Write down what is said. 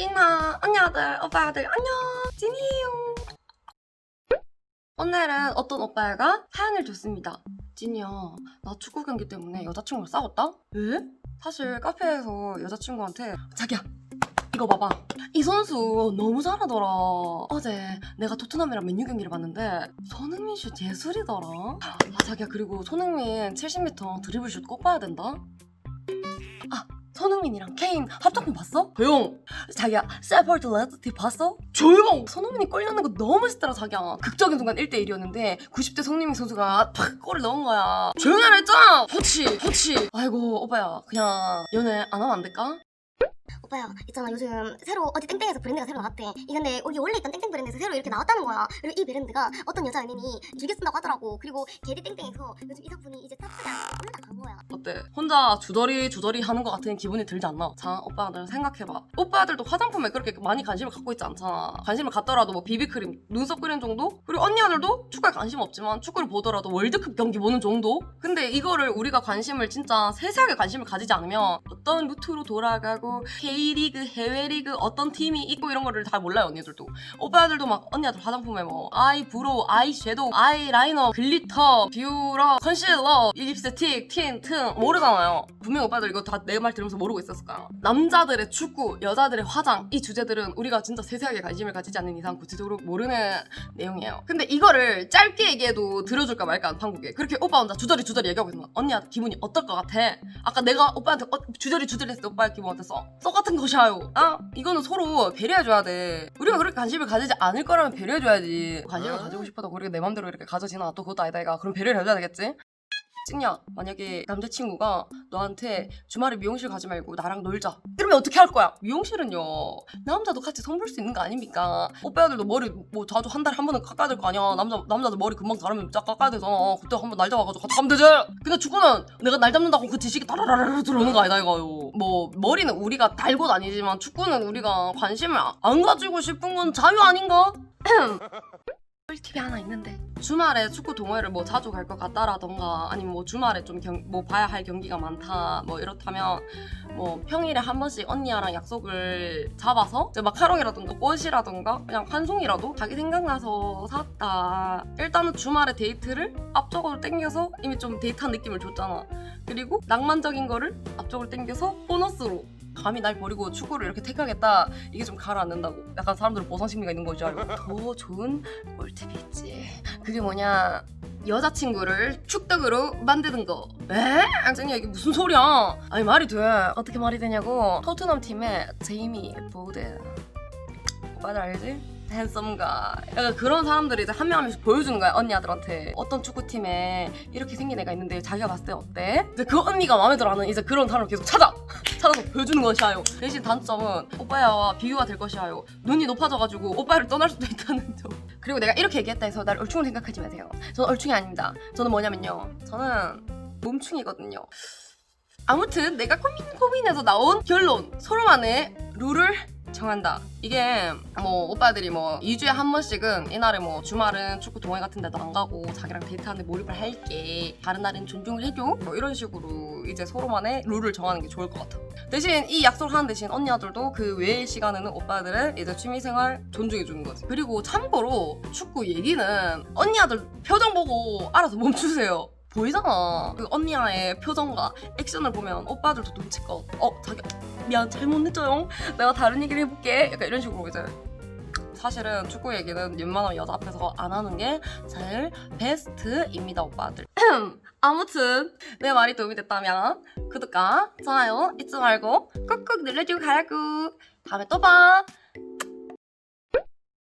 찐아, 언니들, 오빠들, 안녕! 찐이에요. 오늘은 어떤 오빠가 사연을 줬습니다. 찐이야, 나 축구 경기 때문에 여자친구랑 싸웠다? 왜? 사실 카페에서 여자친구한테 자기야, 이거 봐봐. 이 선수 너무 잘하더라. 어제 내가 토트넘이랑 맨유 경기를 봤는데 손흥민 슛 예술이더라. 아 자기야 그리고 손흥민 70m 드리블 슛 꼭 봐야 된다. 아 손흥민이랑 케인 합작품 봤어? 조용. 자기야 세퍼드 레드티 봤어? 조용. 손흥민이 골 넣는 거 너무 멋있더라 자기야. 극적인 순간 1대1이었는데 90대 손흥민 선수가 팍 골을 넣은 거야. 조용하라 했잖아. 포치 포치. 아이고 오빠야 그냥 연애 안 하면 안 될까? 오빠야 있잖아 요즘 새로 어디 땡땡에서 브랜드가 새로 나왔대 이 근데 여기 원래 있던 땡땡 브랜드에서 새로 이렇게 나왔다는 거야 그리고 이 브랜드가 어떤 여자 연예인이 즐겨 쓴다고 하더라고 그리고 게리 땡땡에서 요즘 이 작품이 이제 탑3에 올라간 거야 어때? 혼자 주저리 주저리 하는 것 같은 기분이 들지 않나? 자, 오빠들 생각해봐. 오빠들도 화장품에 그렇게 많이 관심을 갖고 있지 않잖아. 관심을 갖더라도 뭐 비비크림, 눈썹 그림 정도? 그리고 언니들도 축구에 관심 없지만 축구를 보더라도 월드컵 경기 보는 정도? 근데 이거를 우리가 관심을 진짜 세세하게 관심을 가지지 않으면 어떤 루트로 돌아가고 K리그, 해외리그 어떤 팀이 있고 이런 거를 다 몰라요 언니들도. 오빠들도 막 언니들 화장품에 뭐 아이 브로우, 아이 섀도우, 아이 라이너, 글리터, 뷰러, 컨실러, 립스틱, 틴트 모르잖아요. 분명 오빠들 이거 다 내 말 들으면서 모르고 있었을 거야. 남자들의 축구, 여자들의 화장 이 주제들은 우리가 진짜 세세하게 관심을 가지지 않는 이상 구체적으로 모르는 내용이에요. 근데 이거를 짧게 얘기해도 들어줄까 말까 하는 판국에 그렇게 오빠 혼자 주저리 주저리 얘기하고 있는 거야. 언니야 기분이 어떨 것 같아? 아까 내가 오빠한테 어, 주저리 주저리 했을 때 오빠의 기분 어땠어? 똑같은 것이야요. 아 이거는 서로 배려해줘야 돼. 우리가 그렇게 관심을 가지지 않을 거라면 배려해줘야지. 관심을 가지고 싶어도 우리가 내 맘대로 이렇게 가져지나 또 그것도 아니다 이가 그럼 배려를 해줘야 되겠지? 찐야 만약에 남자친구가 너한테 주말에 미용실 가지 말고 나랑 놀자 이러면 어떻게 할 거야? 미용실은요 남자도 같이 손볼 수 있는 거 아닙니까? 오빠들도 머리 뭐 자주 한 달에 한 번은 깎아야 될 거 아니야 남자, 남자들 머리 금방 자르면 쫙 깎아야 되잖아 그때 한번 날 잡아가지고 같이 가면 되지 근데 축구는 내가 날 잡는다고 그 지식이 따라라라 들어오는 거 아니다 이거요 뭐 머리는 우리가 달고 다니지만 축구는 우리가 관심을 안 가지고 싶은 건 자유 아닌가? 꿀팁이 하나 있는데. 주말에 축구 동호회를 뭐 자주 갈 것 같다라던가 아니면 뭐 주말에 좀 뭐 봐야 할 경기가 많다 뭐 이렇다면 뭐 평일에 한 번씩 언니랑 약속을 잡아서 마카롱이라던가 꽃이라던가 그냥 한 송이라도 자기 생각나서 샀다. 일단은 주말에 데이트를 앞쪽으로 당겨서 이미 좀 데이트한 느낌을 줬잖아. 그리고 낭만적인 거를 앞쪽으로 당겨서 보너스로 감히 날 버리고 축구를 이렇게 택하겠다. 이게 좀 가라앉는다고. 약간 사람들은 보상심리가 있는 알고 더 좋은 꿀팁이 있지. 그게 뭐냐. 여자친구를 축덕으로 만드는 거. 에? 앙증이야 이게 무슨 소리야? 아니 말이 돼. 어떻게 말이 되냐고. 토트넘 팀의 제이미 보드. 오빠들 알지? 핸섬가. 약간 그런 사람들이 이제 한 명 한 명씩 보여주는 거야 언니들한테. 어떤 축구팀에 이렇게 생긴 애가 있는데 자기가 봤을 때 어때? 이제 그 언니가 마음에 들어하는 이제 그런 사람을 계속 찾아 찾아서 보여주는 것이야요. 대신 단점은 오빠야와 비교가 될 것이야요. 눈이 높아져가지고 오빠를 떠날 수도 있다는 점. 그리고 내가 이렇게 얘기했다 해서 날 얼충을 생각하지 마세요. 저는 얼충이 아닙니다. 저는 뭐냐면요. 저는 몸충이거든요. 아무튼 내가 고민 고민해서 나온 결론. 서로만의 룰을 정한다. 이게 뭐 오빠들이 뭐 2주에 한 번씩은 이날에 뭐 주말은 축구 동호회 같은 데도 안 가고 자기랑 데이트하는데 몰입을 할게. 다른 날은 존중을 해줘. 뭐 이런 식으로 이제 서로만의 룰을 정하는 게 좋을 것 같아. 대신 이 약속을 하는 대신 언니들도 그 외의 시간에는 오빠들의 이제 취미생활 존중해 주는 거지. 그리고 참고로 축구 얘기는 언니들 표정 보고 알아서 멈추세요. 보이잖아. 그 언니의 표정과 액션을 보면 오빠들도 눈치껏 어 자기 미안 잘못했죠요. 내가 다른 얘기를 해볼게. 약간 이런 식으로 이제 사실은 축구 얘기는 웬만하면 여자 앞에서 안 하는 게 제일 베스트입니다 오빠들. 아무튼 내 말이 도움이 됐다면 구독과 좋아요 잊지 말고 꾹꾹 눌러주고 가라고. 다음에 또 봐.